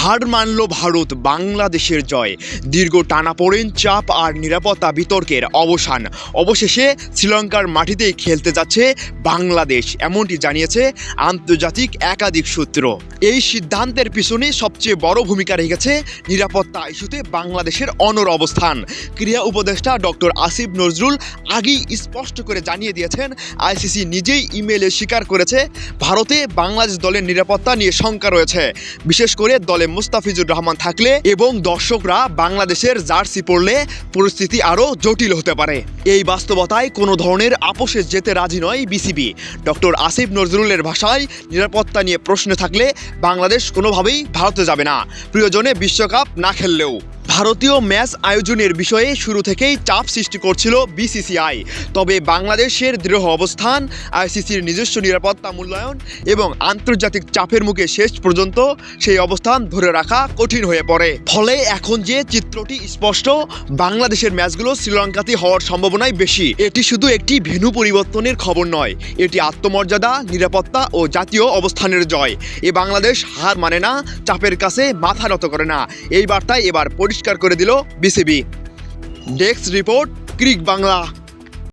হার মানল ভারত, বাংলাদেশের জয়। দীর্ঘ টানাপোড়েন চাপ আর নিরাপত্তা বিতর্কের অবসান। অবশেষে শ্রীলঙ্কার মাটিতেই খেলতে যাচ্ছে বাংলাদেশ, এমনটি জানিয়েছে আন্তর্জাতিক একাধিক সূত্র। এই সিদ্ধান্তের পিছনে সবচেয়ে বড় ভূমিকা রেখেছে নিরাপত্তা ইস্যুতে বাংলাদেশের অনর অবস্থান। ক্রীড়া উপদেষ্টা ডক্টর আসিফ নজরুল আগেই স্পষ্ট করে জানিয়ে দিয়েছেন, আইসিসি নিজেই ইমেলে স্বীকার করেছে। ভারতে বাংলাদেশ দলের নিরাপত্তা নিয়ে শঙ্কা রয়েছে। বিশেষ করে দলে মুস্তাফিজুর রহমান থাকলে এবং দর্শকরা বাংলাদেশের জার্সি পড়লে পরিস্থিতি আরও জটিল হতে পারে। এই বাস্তবতায় কোনো ধরনের আপোষে যেতে রাজি নয় বিসিবি। ডক্টর আসিফ নজরুলের ভাষায় নিরাপত্তা নিয়ে প্রশ্ন থাকলে বাংলাদেশ কোনোভাবেই ভারতে যাবে না। প্রিয়জনে বিশ্বকাপ না খেললেও। ভারতীয় ম্যাচ আয়োজনের বিষয়ে শুরু থেকেই চাপ সৃষ্টি করছিল বিসিসিআই। তবে বাংলাদেশের দৃঢ় অবস্থান, আইসিসির নিজস্ব নিরাপত্তা মূল্যায়ন এবং আন্তর্জাতিক চাপের মুখে শেষ পর্যন্ত সেই অবস্থান ধরে রাখা কঠিন হয়ে পড়ে। ফলে এখন যে চিত্রটি স্পষ্ট, বাংলাদেশের ম্যাচগুলো শ্রীলঙ্কাতে হওয়ার সম্ভাবনাই বেশি। এটি শুধু একটি ভেন্যু পরিবর্তনের খবর নয়, এটি আত্মমর্যাদা, নিরাপত্তা ও জাতীয় অবস্থানের জয়। এ বাংলাদেশ হার মানে না, চাপের কাছে মাথা নত করে না। এই বার্তায় এবার পরিষ্কার করে দিল BCB. Desk report cric Bangla